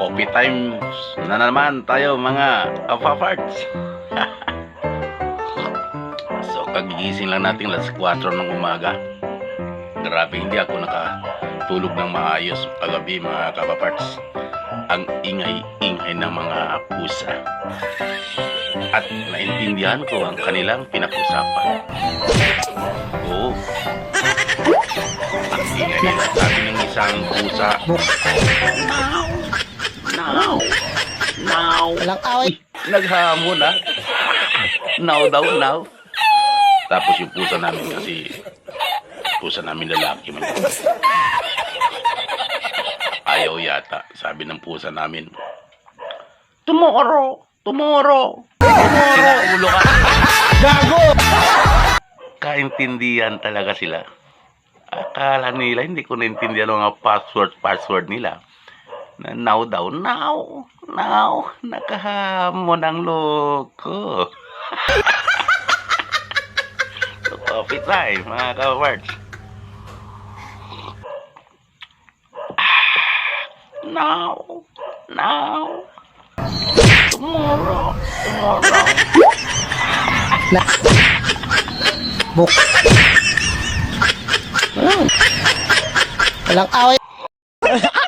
Coffee time na naman tayo mga kapaparts. so kagigising lang natin alas 4 ng umaga. Grabe hindi ako nakatulog ng maayos kagabi mga kapaparts. Ang ingay-ingay ng mga pusa. At naintindihan ko ang kanilang pinag-usapan. Oo. Ang ingay ng isang pusa, Now! Now! Walang away. Naghamon ah. Now daw, now. Tapos yung pusa namin kasi pusa namin lalaki man. Ayaw yata, sabi ng pusa namin. Tomorrow! Tomorrow! Tomorrow! Ulo ka! Gago! Kaintindihan talaga sila. Akala nila, hindi ko naintindihan ang password, password nila. Now daw, now, now, nakahamon ang loko. so, coffee time, mga ka-words. Now, now, tomorrow, tomorrow. Buk. Walang away.